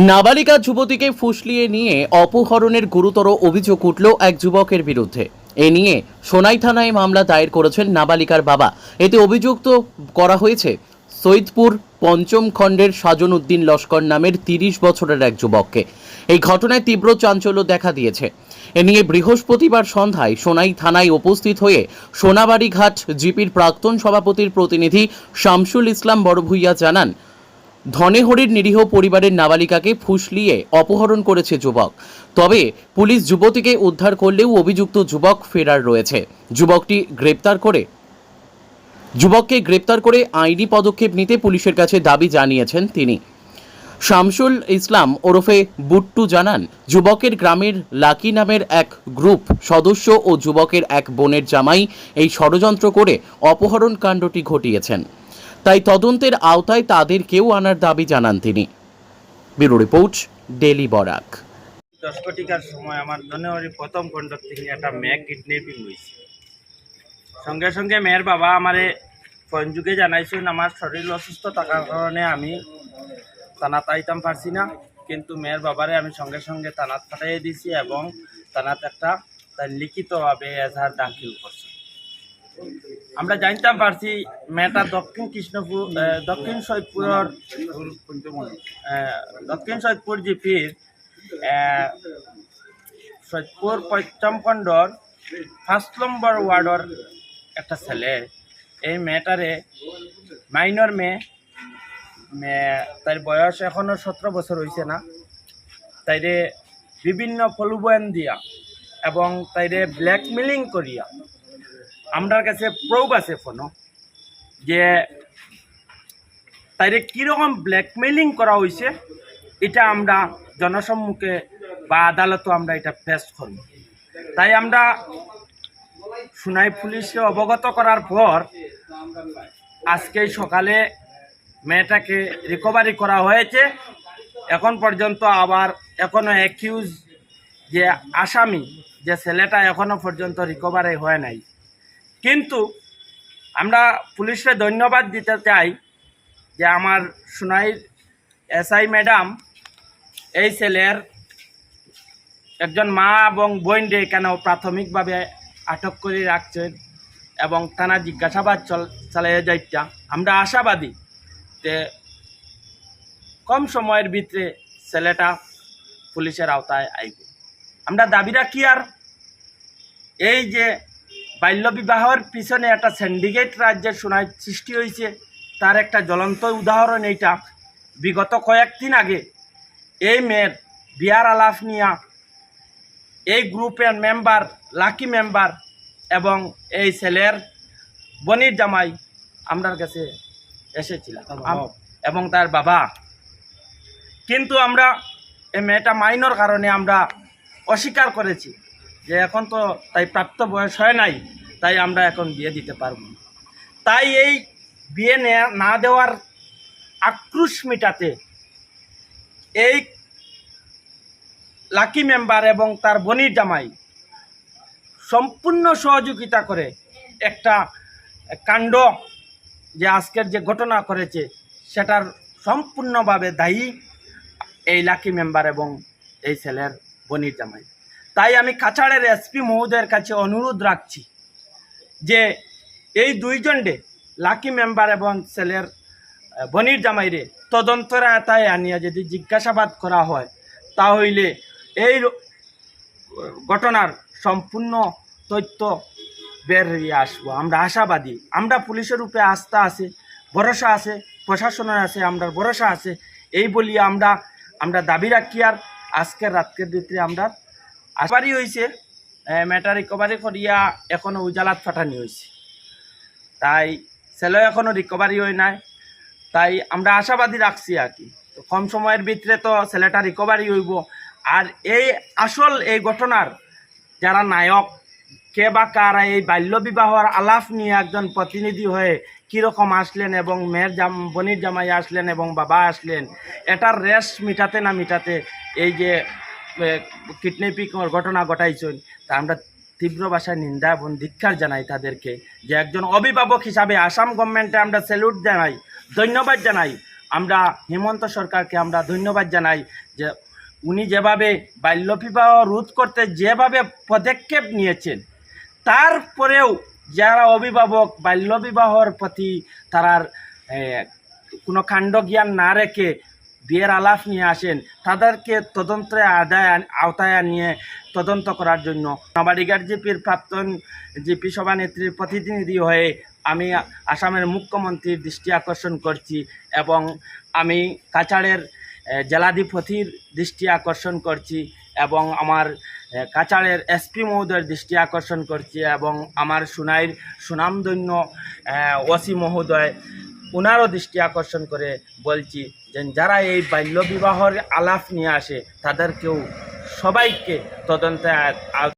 নাবালিকা যুবতীকে ফুসলিয়ে নিয়ে অপহরণের গুরুতর অভিযোগ উঠল এক যুবকের বিরুদ্ধে। এ নিয়ে সোনাই থানায় মামলা দায়ের করেছেন নাবালিকার বাবা। এতে অভিযুক্ত করা হয়েছে সৈদপুর পঞ্চম খণ্ডের সাজন উদ্দিন লস্কর নামের তিরিশ বছরের এক যুবককে। এই ঘটনায় তীব্র চাঞ্চল্য দেখা দিয়েছে। এ নিয়ে বৃহস্পতিবার সন্ধ্যায় সোনাই থানায় উপস্থিত হয়ে সোনাবাড়িঘাট জিপির প্রাক্তন সভাপতির প্রতিনিধি শামসুল ইসলাম বড়ভুইয়া জানান ধনেহরির নিরীহ পরিবারের নাবালিকাকে ফুসলিয়ে অপহরণ করেছে যুবক। তবে পুলিশ যুবতীকে উদ্ধার করলেও অভিযুক্ত যুবক ফেরার রয়েছে। যুবকটি গ্রেপ্তার করে যুবককে গ্রেপ্তার করে আইনি পদক্ষেপ নিতে পুলিশের কাছে দাবি জানিয়েছেন তিনি। শামসুল ইসলাম ওরফে বুট্টু জানান, যুবকের গ্রামের লাকি নামের এক গ্রুপ সদস্য ও যুবকের এক বোনের জামাই এই ষড়যন্ত্র করে অপহরণ কাণ্ডটি ঘটিয়েছেন। তাই তদন্তের আওতায় তাদেরকেও আনার দাবি জানান তিনি। Bureau report, daily Barak. দশ কোটিকার সময় আমার জানুয়ারি প্রথম খণ্ড থেকে একটা মেয়ে কিডন্যাপিং হয়েছে সঙ্গে সঙ্গে মেয়ের বাবা আমারে ফোন যুগে জানাইছেন, আমার শরীর অসুস্থ থাকার কারণে আমি থানাত আইতাম পারছি না, কিন্তু মেয়ের বাবারে আমি সঙ্গে সঙ্গে থানাত পাঠিয়ে দিছি এবং থানাত একটা তার লিখিতভাবে এজাহার দাখিল করছি। আমরা জানতাম পারছি মেয়েটা দক্ষিণ কৃষ্ণপুর দক্ষিণ সৈয়দপুরের আহ, দক্ষিণ সৈয়দপুর জিপির আহ, সৈয়দপুর পশ্চিমখণ্ডর ফার্স্ট নম্বর ওয়ার্ডর একটা ছেলে। এই মেয়েটারে মাইনর মেয়ে তার বয়স এখনও সতেরো বছর হয়েছে না। তাইরে বিভিন্ন ফলুবয়ান দিয়া এবং তাইরে ব্ল্যাকমেলিং করিয়া আমরার কাছে প্রুফ আছে ফোনো যে তাইরে কীরকম ব্ল্যাকমেলিং করা হয়েছে এটা আমরা জনসম্মুখে বা আদালতও আমরা এটা পেশ করব তাই আমরা সুনাই পুলিশকে অবগত করার পর আজকে সকালে মেয়েটাকে রিকভারি করা হয়েছে। এখন পর্যন্ত আবার এখনও অ্যাকিউজ যে আসামি, যে ছেলেটা এখনও পর্যন্ত রিকভারি হয় নাই। কিন্তু আমরা পুলিশকে ধন্যবাদ দিতে চাই যে আমার সুনাইর এসআই ম্যাডাম এই ছেলের একজন মা এবং বোনরে কেন প্রাথমিকভাবে আটক করে রাখছেন এবং থানা জিজ্ঞাসাবাদ চল চালিয়ে যাইতা আমরা আশাবাদী যে কম সময়ের ভিতরে ছেলেটা পুলিশের আওতায় আইবে। আমরা দাবি রাখি আর? এই যে বাল্যবিবাহের পিছনে একটা সিন্ডিকেট রাজ্যের শোনায় সৃষ্টি হয়েছে। তার একটা জ্বলন্ত উদাহরণ এইটা। বিগত কয়েকদিন আগে এই মেয়ের বিয়ার আলাপ নিয়া এই গ্রুপের মেম্বার লাকি মেম্বার এবং এই ছেলের বনির জামাই আমরার কাছে এসেছিলাম। এবং তার বাবা। কিন্তু আমরা এই মেয়েটা মাইনর কারণে আমরা অস্বীকার করেছি। যে এখন তো তাই প্রাপ্ত বয়স হয় নাই, তাই আমরা এখন বিয়ে দিতে পারব। তাই এই বিয়ে না দেওয়ার আক্রোশ মেটাতে এই লাকি মেম্বার এবং তার বনির জামাই সম্পূর্ণ সহযোগিতা করে একটা কাণ্ড যে আজকের যে ঘটনা করেছে, সেটার সম্পূর্ণভাবে দায়ী এই লাকি মেম্বার এবং এই ছেলের বনির জামাই তাই আমি কাছাড়ের এসপি মহোদয়ের কাছে অনুরোধ রাখছি যে এই দুইজনডে লাকি মেম্বার এবং ছেলের বনির জামাইরে তদন্তের আয়তায় আনিয়া যদি জিজ্ঞাসাবাদ করা হয় তাহলে এই ঘটনার সম্পূর্ণ তথ্য বের হয়ে আসব। আমরা আশাবাদী। আমরা পুলিশের রূপে আস্থা আছে, ভরসা আছে, প্রশাসনের আছে আমরা ভরসা আছে। এই বলি আমরা আমরা দাবি রাখি আর আজকের রাতকের ভিতরে আমরা আসবারই হয়েছে ম্যাটার রিকভারি করিয়া এখনও উজালাত ফাটানি হয়েছে তাই ছেলে এখনও রিকভারি হয় নাই। তাই আমরা আশাবাদী রাখছি আর কি। তো কম সময়ের ভিতরে তো ছেলেটা রিকভারি হইব। আর এই আসল এই ঘটনার যারা নায়ক, কে বা কারা এই বাল্য বিবাহর আলাপ নিয়ে একজন প্রতিনিধি হয়ে কীরকম আসলেন এবং মেয়ের জাম, বনির জামাই আসলেন এবং বাবা আসলেন, এটার রেস মিটাতে না মিটাতে এই যে কিডন্যাপিং ঘটনা ঘটাইছেন, তা আমরা তীব্র ভাষায় নিন্দা এবং ধিক্ষার জানাই তাদেরকে যে একজন অভিভাবক হিসাবে আসাম গভর্নমেন্টে আমরা স্যালুট জানাই, ধন্যবাদ জানাই। আমরা হেমন্ত সরকারকে আমরা ধন্যবাদ জানাই যে উনি যেভাবে বাল্যবিবাহ রোধ করতে যেভাবে পদক্ষেপ নিয়েছেন, তারপরেও যারা অভিভাবক বাল্যবিবাহর প্রতি তারার কোনো কাণ্ড জ্ঞান না রেখে বিয়ের আলাপ নিয়ে আসেন। তাদেরকে তদন্তের আদায় আওতায় নিয়ে তদন্ত করার জন্য। নাবাডিগার জিপির প্রাক্তন জিপি সভানেত্রীর প্রতিনিধি হয়ে আমি আসামের মুখ্যমন্ত্রীর দৃষ্টি আকর্ষণ করছি এবং আমি কাছাড়ের জেলাধিপতির দৃষ্টি আকর্ষণ করছি এবং আমার কাছাড়ের এসপি মহোদয়ের দৃষ্টি আকর্ষণ করছি এবং আমার সুনাইর সুনামধন্য ওসি মহোদয় ওনারও দৃষ্টি আকর্ষণ করে বলছি। যে যারা এই বাল্যবিবাহর আলাপ নিয়ে আসে তাদেরকেও সবাইকে তদন্তে